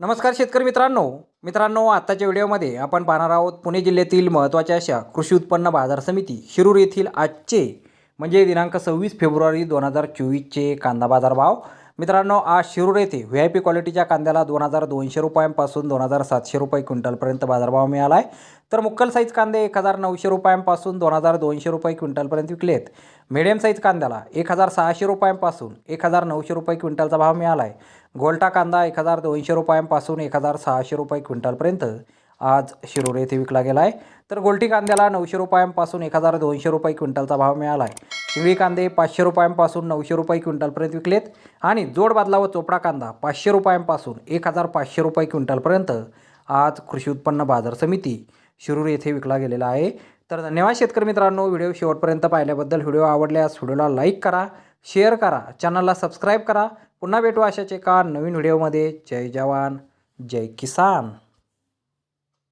नमस्कार शेतकरी मित्रांनो. मित्रांनो आत्ताच्या व्हिडिओमध्ये आपण पाहणार आहोत पुणे जिल्ह्यातील महत्त्वाच्या अशा कृषी उत्पन्न बाजार समिती शिरूर येथील आजचे म्हणजे दिनांक सव्वीस फेब्रुवारी दोन हजार चोवीसचे कांदा बाजार भाव. मित्रांनो आज शिरूर येथे व्ही आय पी क्वालिटीच्या कांद्याला दोन हजार दोनशे रुपयांपासून दोन हजार सातशे रुपये क्विंटलपर्यंत बाजारभाव मिळाला आहे तर मुक्कल साईज कांदे एक हजार नऊशे रुपयांपासून दोन हजार दोनशे रुपये क्विंटलपर्यंत विकलेत. मिडियम साईज कांद्याला एक हजार सहाशे रुपयांपासून एक हजार नऊशे रुपये क्विंटलचा भाव मिळाला आहे गोल्टा कांदा एक हजार दोनशे रुपयांपासून एक हजार सहाशे रुपये क्विंटलपर्यंत आज शिरूर येथे विकला गेला आहे तर गोल्टी कांद्याला नऊशे रुपयांपासून एक हजार दोनशे रुपये क्विंटलचा भाव मिळाला आहे शिवी कांदे पाचशे रुपयांपासून नऊशे रुपये क्विंटलपर्यंत विकलेत. आणि जोड बादला व चोपडा कांदा पाचशे रुपयांपासून एक हजार पाचशे रुपये क्विंटलपर्यंत आज कृषी उत्पन्न बाजार समिती शिरूर येथे विकला गेलेला आहे. तर धन्यवाद शेतकरी मित्रांनो व्हिडिओ शेवटपर्यंत पाहिल्याबद्दल व्हिडिओ आवडल्यास व्हिडिओला लाईक करा शेअर करा चॅनलला सबस्क्राईब करा. पुन्हा भेटू अशाच एका नवीन व्हिडिओमध्ये. जय जवान जय किसान.